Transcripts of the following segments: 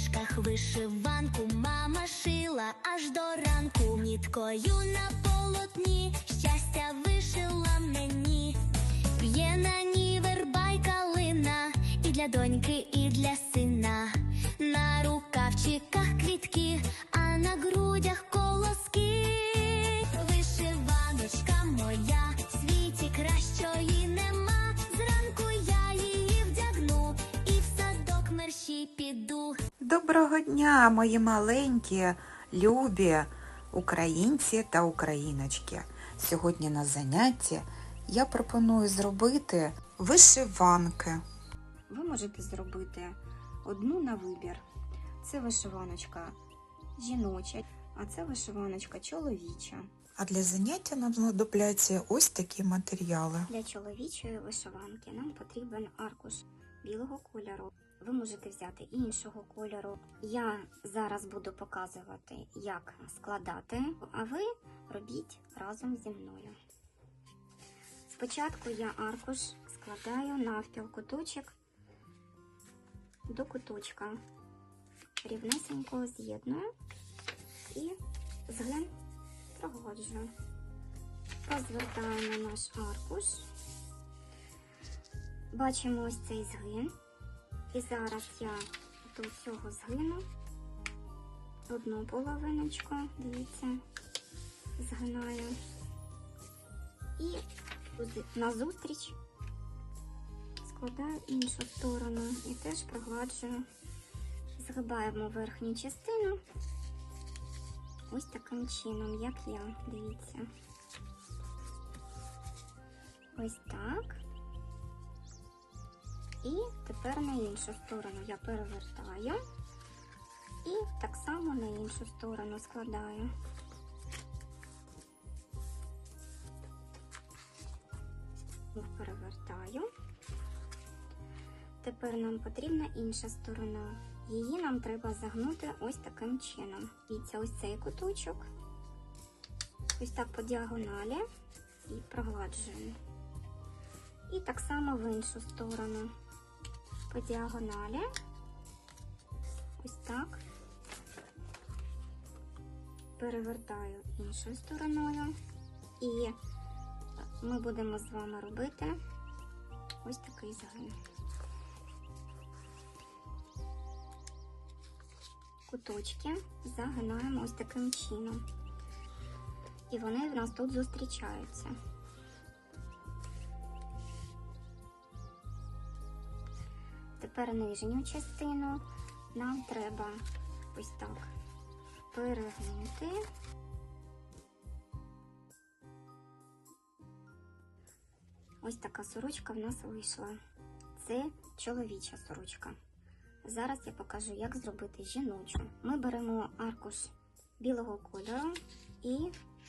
сережках вишиванку мама шила аж до ранку. Ніткою на полотні щастя вишила мені. Є на ній верба калина, і для доньки, і для сина. На рукавчиках квітки, а на грудях Доброго дня, мої маленькі, любі українці та україночки. Сьогодні на занятті я пропоную зробити вишиванки. ви можете зробити одну на вибір. Це вишиваночка жіноча, а це вишиваночка чоловіча. А для заняття нам знадобляться ось такі матеріали. Для чоловічої вишиванки нам потрібен аркуш білого кольору. Ви можете взяти іншого кольору. Я зараз буду показувати, як складати, а ви робіть разом зі мною. Спочатку я аркуш складаю навпіл куточок до куточка. Рівнесенько з'єдную і зглин прогоджую. Розвертаємо наш аркуш. Бачимо ось цей згин. І зараз я до цього згину одну половиночку, дивіться, згинаю. І назустріч складаю іншу сторону і теж прогладжую. Згибаємо верхню частину ось таким чином, як я, дивіться. Ось так. І тепер на іншу сторону я перевертаю і так само на іншу сторону складаю. Перевертаю. Тепер нам потрібна інша сторона. Її нам треба загнути ось таким чином. Дивіться, ось цей куточок. Ось так по діагоналі і прогладжуємо. І так само в іншу сторону. По діагоналі. Ось так. Перевертаю іншою стороною. І ми будемо з вами робити ось такий загин. Куточки загинаємо ось таким чином. І вони в нас тут зустрічаються. Тепер нижню частину нам треба ось так перегнути. Ось така сорочка в нас вийшла. Це чоловіча сорочка. Зараз я покажу, як зробити жіночу. Ми беремо аркуш білого кольору і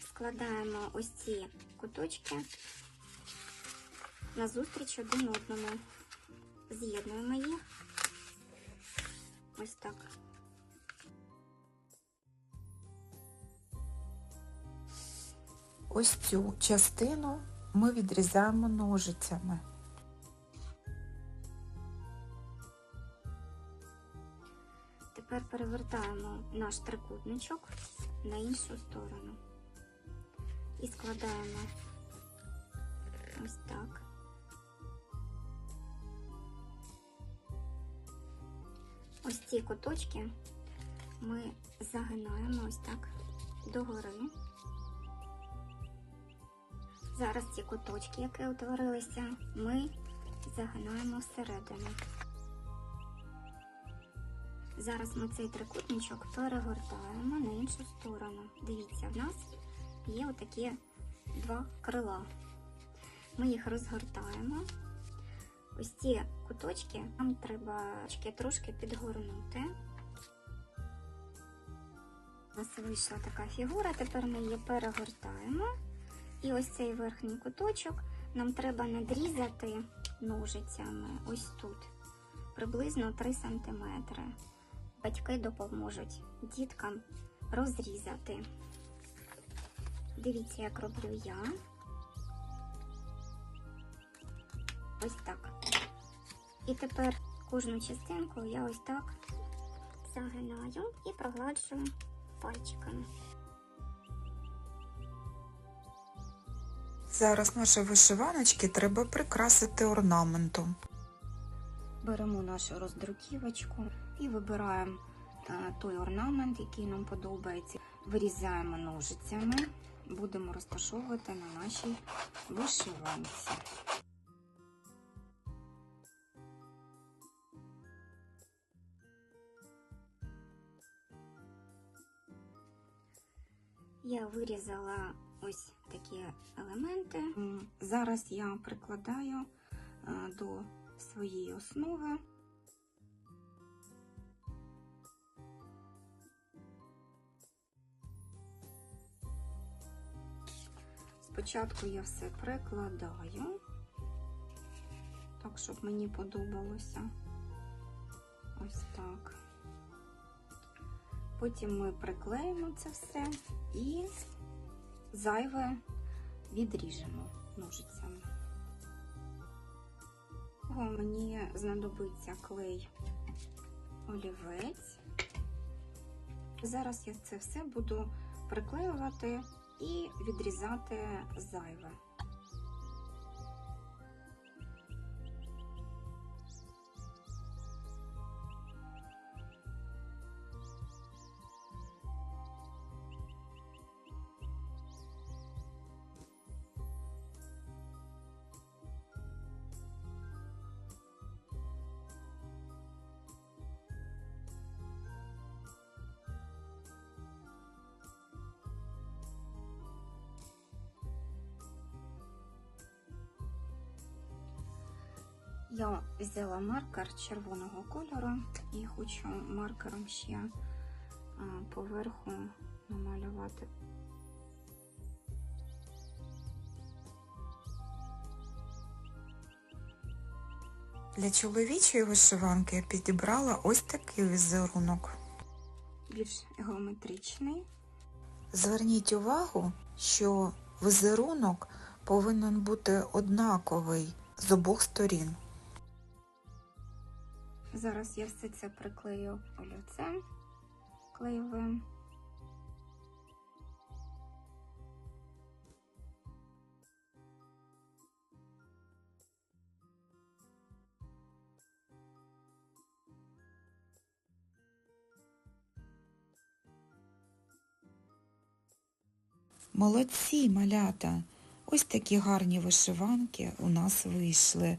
складаємо ось ці куточки назустріч один одному. З'єднуємо їх. Ось так. Ось цю частину ми відрізаємо ножицями. Тепер перевертаємо наш трикутничок на іншу сторону і складаємо Ось ці куточки ми загинаємо ось так догори. Зараз ці куточки, які утворилися, ми загинаємо всередину. Зараз ми цей трикутничок перегортаємо на іншу сторону. Дивіться, в нас є отакі два крила. Ми їх розгортаємо. Ось ці куточки нам треба трошки- підгорнути. У нас вийшла така фігура, тепер ми її перегортаємо. І ось цей верхній куточок нам треба надрізати ножицями ось тут, приблизно 3 см. Батьки допоможуть діткам розрізати. Дивіться, як роблю я. Ось так. І тепер кожну частинку я ось так загинаю і прогладжую пальчиками. Зараз наші вишиваночки треба прикрасити орнаментом. Беремо нашу роздруківочку і вибираємо е, той орнамент, який нам подобається. Вирізаємо ножицями, будемо розташовувати на нашій вишиванці. Я вирізала ось такі елементи. Зараз я прикладаю е, до своєї основи Спочатку я все прикладаю, так, щоб мені подобалося. Ось так. Потім ми приклеїмо це все і зайве відріжемо ножицями. Мені знадобиться клей олівець. Зараз я це все буду приклеювати і відрізати зайве. Я взяла маркер червоного кольору і хочу маркером ще а, поверху намалювати. Для чоловічої вишиванки я підібрала ось такий візерунок. більш геометричний. Зверніть увагу, що візерунок повинен бути однаковий з обох сторін. Зараз я все це приклею олівцем клеєвим. Молодці, малята! Ось такі гарні вишиванки у нас вийшли.